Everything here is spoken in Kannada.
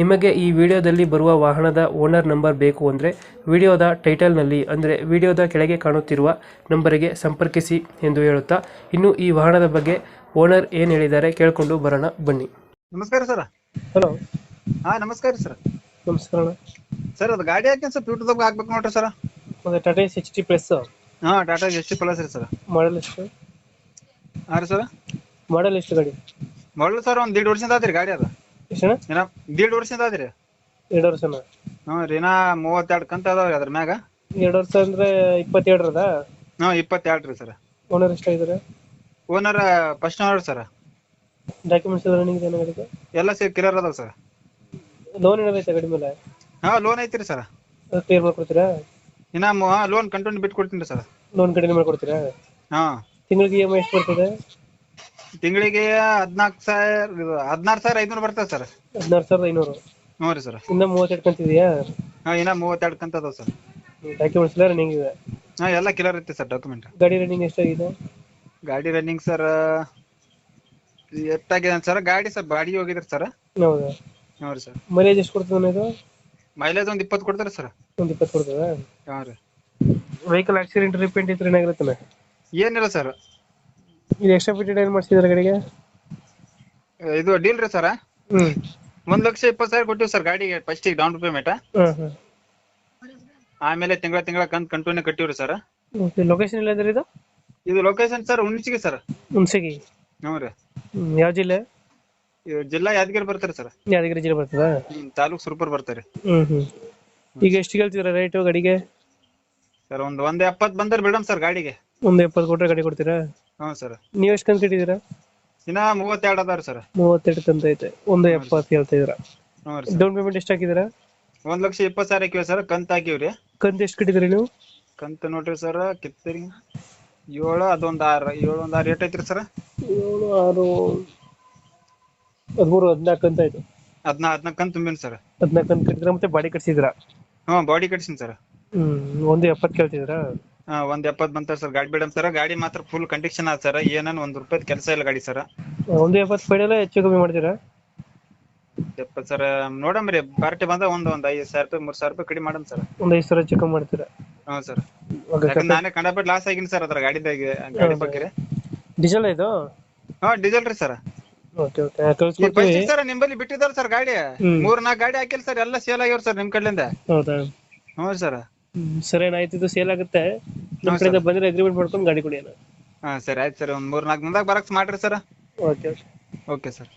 ನಿಮಗೆ ಈ ವಿಡಿಯೋದಲ್ಲಿ ಬರುವ ವಾಹನದ ಓನರ್ ನಂಬರ್ ಬೇಕು ಅಂದರೆ ವಿಡಿಯೋದ ಟೈಟಲ್ನಲ್ಲಿ ಅಂದರೆ ವಿಡಿಯೋದ ಕೆಳಗೆ ಕಾಣುತ್ತಿರುವ ನಂಬರಿಗೆ ಸಂಪರ್ಕಿಸಿ ಎಂದು ಹೇಳುತ್ತಾ ಇನ್ನು ಈ ವಾಹನದ ಬಗ್ಗೆ ಓನರ್ ಏನು ಹೇಳಿದ್ದಾರೆ ಕೇಳಿಕೊಂಡು ಬರೋಣ ಬನ್ನಿ. ನಮಸ್ಕಾರ ಸರ್. ಹಲೋ. ಹಾಂ ನಮಸ್ಕಾರ ಸರ್. ನಮಸ್ಕಾರ ಸರ್ ಅದು ಗಾಡಿ ಹಾಕಿ ಸರ್ ಯೂಟ್ಯೂಬ್ದಾಗ ಹಾಕ್ಬೇಕು ನೋಡ್ರಿ ಸರ್? ಒಂದು ಟಾಟಾ ಸಿಕ್ಸ್ ಟಿ ಪ್ಲಸ್ ಹಾ ಟಾಟಾ ಎಸ್ ಟಿ ಪ್ಲಸ್ ರೀ ಸರ್. ಮಾಡಲ್ ಎಷ್ಟು? ಹಾ ರೀ ಸರ್. ಮಾಡಲ್ ಎಷ್ಟು ಗಾಡಿ? ಮೊದಲು ಸರ್ ಒಂದು ದೀಡ್ ವರ್ಷದಿಂದ ಆದ್ರಿ ಗಾಡಿ ಅದು. ಎಷ್ಟಣ್ಣ ಏನ ದೀಡ್ ವರ್ಷದಿಂದ ಆದ್ರಿ. ಎರಡು ವರ್ಷನ? ಹ್ಞೂ ರೀ ನಾ ಮೂವತ್ತೆರಡು ಕಂತ ಅದಾವ್ರಿ ಅದ್ರ ಮ್ಯಾಗ. ಎರಡು ವರ್ಷ ಅಂದರೆ ಇಪ್ಪತ್ತೆರಡರದ ಹ್ಞೂ ಇಪ್ಪತ್ತೆರಡು ರೀ sir. Owner ಎಷ್ಟಾಗಿದ್ದಾರೆ owner first owner sir. Documents ಎಲ್ಲ ರನ್ನಿಂಗ್ ಇದೆ ಗಾಡಿಗೆ ಎಲ್ಲ ಸೇರಿ ಕ್ಲಿಯರ್ ಅದಾವ ಸರ್. ಲೋನ್ ಏನಾಗೈತೆ ಗಾಡಿ ಮೇಲೆ? ಹಾ ಲೋನ್ ಐತ್ರಿ ಸರ್. ಕ್ಲಿಯರ್ ಮಾಡ್ಕೊಡ್ತೀರಾ? ಇನ್ನ ಲೋನ್ ಕಂಟಿನ್ಯೂ ಬಿಟ್ಟು ಕೊಡ್ತೀನಿ ಸರ್. ಲೋನ್ ಕಡಿಮೆ ಮಾಡ್ಕೊಡ್ತೀರಾ? ಹಾ. ತಿಂಗಳಿಗೆ ಇ ಎಂ ಐ ಎಷ್ಟು ಬರ್ತದೆ? ತಿಂಗಳಿಗೆ ಹದಿನಾಲ್ಕು ಸಾವಿರ ಹದಿನಾರು ಸಾವಿರ ಐನೂರು ಬರ್ತದೆ ಸರ್. ಹದಿನಾರು ಸಾವಿರದ ಐನೂರು. ಹ್ಞೂ ರೀ ಸರ್. ಇನ್ನ ಮೂವತ್ತೆರಡು ಕಂತಿದೆಯಾ? ಹಾ ಇನ್ನ ಮೂವತ್ತೆರಡು ಕಂತ ಅದಾವ ಸರ್. ಡಾಕ್ಯುಮೆಂಟ್ಸ್ ಎಲ್ಲ ರನ್ನಿಂಗ್ ಇದೆ ಹಾ ಎಲ್ಲ ಕ್ಲಿಯರ್ ಐತಿ ಸರ್ ಡಾಕ್ಯುಮೆಂಟ್ ಗಾಡಿ ರನ್ನಿಂಗ್ ಎಷ್ಟಾಗಿದೆ? ಗಾಡಿ ರನ್ನಿಂಗ್ ಸರ್ ಎಷ್ಟಾಗಿದೆ ಸರ್ ಗಾಡಿ ಸರ್ ಬಾಡಿಗೆ ಹೋಗಿದ್ರಿ ಸರ್. ಹೌದಾ? ಹ್ಞೂ ರೀ ಸರ್. ಮೈಲೇಜ್ ಎಷ್ಟು ಕೊಡ್ತದೆ ಇದು? ಮೈಲೇಜ್ ಒಂದು ಇಪ್ಪತ್ತು ಕೊಡ್ತಾರೆ ಸರ್. ಒಂದು ಇಪ್ಪತ್ತು ಕೊಡ್ತದ? ಹಾಂ ರೀ. ವೆಹಿಕಲ್ ಆಕ್ಸಿಡೆಂಟ್ ರಿಪೇಂಟ್ ಇದ್ರೆ ಏನಾಗಿರುತ್ತೆ ಏನಿಲ್ಲ ಸರ್. ಇದು ಎಕ್ಸ್ಟ್ರಾ ಫಿಟೆಡ್ ಏನು ಮಾಡಿಸಿದ್ರೆ ಗಾಡಿಗೆ? ಇದು ಡೀಲ್ ರೀ ಸರ್. ಹ್ಞೂ ಒಂದ್ ಲಕ್ಷ ಇಪ್ಪತ್ತು ಸಾವಿರ ಕೊಟ್ಟಿವಿ ಸರ್ ಗಾಡಿಗೆ ಫಸ್ಟಿಗೆ ಡೌನ್ ಪೇಮೆಂಟ್ ಹಾಂ ಹಾಂ ಆಮೇಲೆ ತಿಂಗಳ ತಿಂಗಳ ಕಂತ್ ಕಂಟಿನ್ಯೂ ಕಟ್ಟಿವ್ರಿ ಸರ್. ಓಕೆ ಲೊಕೇಶನ್ ಇಲ್ಲ ಅಂದ್ರೆ ಇದು? ಇದು ಲೊಕೇಶನ್ ಸರ್ ಹುಣಸಿಗೆ ಸರ್. ಹುಣಸಗಿ ಹ್ಞೂ ರೀ. ಯಾವ ಜಿಲ್ಲೆ? ಇದು ಜಿಲ್ಲಾ ಯಾದಗಿರಿ ಬರ್ತಾರೆ ಸರ್. ಯಾದಗಿರಿ ಜಿಲ್ಲೆ ಬರ್ತದಾ? ಹ್ಮ್ ತಾಲೂಕ್ ಸುರ್ಪುರ್ ಬರ್ತಾರೆ ಹ್ಮ್ ಹ್ಞೂ ಈಗ ಎಷ್ಟು ಕೇಳ್ತೀರಾ ರೇಟು ಗಾಡಿಗೆ? ಸರ್ ಒಂದ್ ಒಂದ್ ಎಪ್ಪತ್ ಬಂದ್ರೆ ಬಿಡಮ್ ಸರ್ ಗಾಡಿಗೆ. ಒಂದ್ ಎಪ್ಪತ್ ಕೊಟ್ಟರೆ ಗಾಡಿ ಕೊಡ್ತೀರಾ? ಹ್ಞೂ ಸರ್. ನೀವು ಎಷ್ಟು ಕಂತು ಕಟ್ಟಿದ್ದೀರಾ ಇನ್ನ ಮೂವತ್ತೆರಡು ಅದಾರ ಸರ್. ಮೂವತ್ತೆರಡು ಕಂತ ಐತೆ. ಒಂದು ಎಪ್ಪತ್ತು ಹೇಳ್ತಾ ಇದ್ದೀರಾ? ಹ್ಞೂ ರೀ ಸರ್. ಡೌನ್ ಪೇಮೆಂಟ್ ಎಷ್ಟು ಹಾಕಿದ್ದೀರಾ? ಒಂದ್ ಲಕ್ಷ ಇಪ್ಪತ್ತು ಸಾವಿರ ಹಾಕಿವಿ ಸರ್. ಕಂತ ಹಾಕಿವ್ರಿ ಕಂತು ಎಷ್ಟು ಕಟ್ಟಿದ್ರಿ ನೀವು? ಕಂತ ನೋಡ್ರಿ ಸರ್ ಕಿತ್ತರಿ. ಏಳು ಅದೊಂದ್ ಆರ್ ಏಳು ಒಂದ್ ಆರ್ ಏಟ್ ಐತ್ರಿ ಸರ್? ಏಳು ಆರು ಹದಿಮೂರು ಹದಿನಾಲ್ಕು ಕಂತ ಆಯ್ತು. ಅದ್ನ ಹದ್ನಾಕ್ ಕಂತ್ ತುಂಬಿನ್ ಸರ್. ಹದಿನಾಲ್ಕು ಕಂತ ಕಟ್ಟಿದ್ರ ಮತ್ತೆ ಬಾಡಿ ಕಟ್ಸಿದ್ರ ಹಾ ಬಾಡಿ ಕಟ್ಸಿನ್ ಸರ್. ಹ್ಮ್ ಒಂದು ಎಪ್ಪತ್ತು ಕೇಳ್ತಿದ್ರಾ ಹಾ ಒಂದ್ ಎಪ್ಪತ್ ಬಂತ ಸರ್. ಗಾಡಿ ಬೇಡ ಸರ್. ಗಾಡಿ ಮಾತ್ರ ಫುಲ್ ಕಂಡೀಷನ್ ಆದ ಸರ್. ಏನನ್ ಒಂದ್ ರೂಪಾಯಿ ಕೆಲಸ ಇಲ್ಲ ಗಾಡಿ ಸರ್. ಒಂದು ಎಪ್ಪತ್ತು ಫೈನಲ್ ಹೆಚ್ಚು ಕಮ್ಮಿ ಮಾಡ್ತೀರಾ? ಎಪ್ಪತ್ ಸರ್ ನೋಡಮ್ರಿ ಪಾರ್ಟಿ ಬಂದ ಒಂದ್ ಒಂದ್ ಐದ್ ಸಾವಿರ ರೂಪಾಯಿ ಮೂರ್ ಸಾವಿರ ರೂಪಾಯಿ ಕಡಿಮೆ ಮಾಡಮ್ ಸರ್. ಒಂದು ಐದು ಸಾವಿರ ಹೆಚ್ಚು ಕಮ್ಮಿ ಮಾಡ್ತೀರಾ? ಹಾ ಸರ್. ಯಾಕಂದ್ರೆ ನಾನೇ ಕಂಡಪಟ್ಟು ಲಾಸ್ ಆಗಿನಿ ಸರ್ ಅದ್ರ ಗಾಡಿ ಗಾಡಿ ಬಗ್ಗೆ. ಡೀಸೆಲ್ ಇದು? ಹಾ ಡೀಸೆಲ್ ರೀ ಸರ್. Okay okay. ಕಳ್ಸ್ಕೊಡ್ತೀವಿ. ಸರ್ ನಿಮ್ಮಲ್ಲಿ ಬಿಟ್ಟಿದಾರ ಸರ್ ಗಾಡಿ. ಹ್ಮ್. ಮೂರ್ ನಾಲ್ಕು ಗಾಡಿ ಹಾಕಿಲ್ಲ ಸರ್. ಎಲ್ಲ ಸೇಲ್ ಆಗ್ಯಾವ ಸರ್ ನಿಮ್ ಕಡೆಯಿಂದ ಹೌದಾ? ಹ್ಞೂ ಸರ್. ಹ್ಮ್, ಸರಿ ಆಯ್ತು ಇದು ಸೇಲ್ ಆಗುತ್ತೆ. ನಮ್ಮ ಕಡೆ ಬಂದ್ರೆ ಅಗ್ರಿಮೆಂಟ್ ಮಾಡ್ಕೊಂಡು ಗಾಡಿ ಕೊಡಿ ಅಣ್ಣ. ಹಾ ಸರಿ ಆಯ್ತು ಸರ್. ಒಂದ್ ಮೂರ್ ನಾಲ್ಕು ಮಂದಾಗ ಬರಕ್ ಮಾಡ್ರಿ sir okay okay okay sir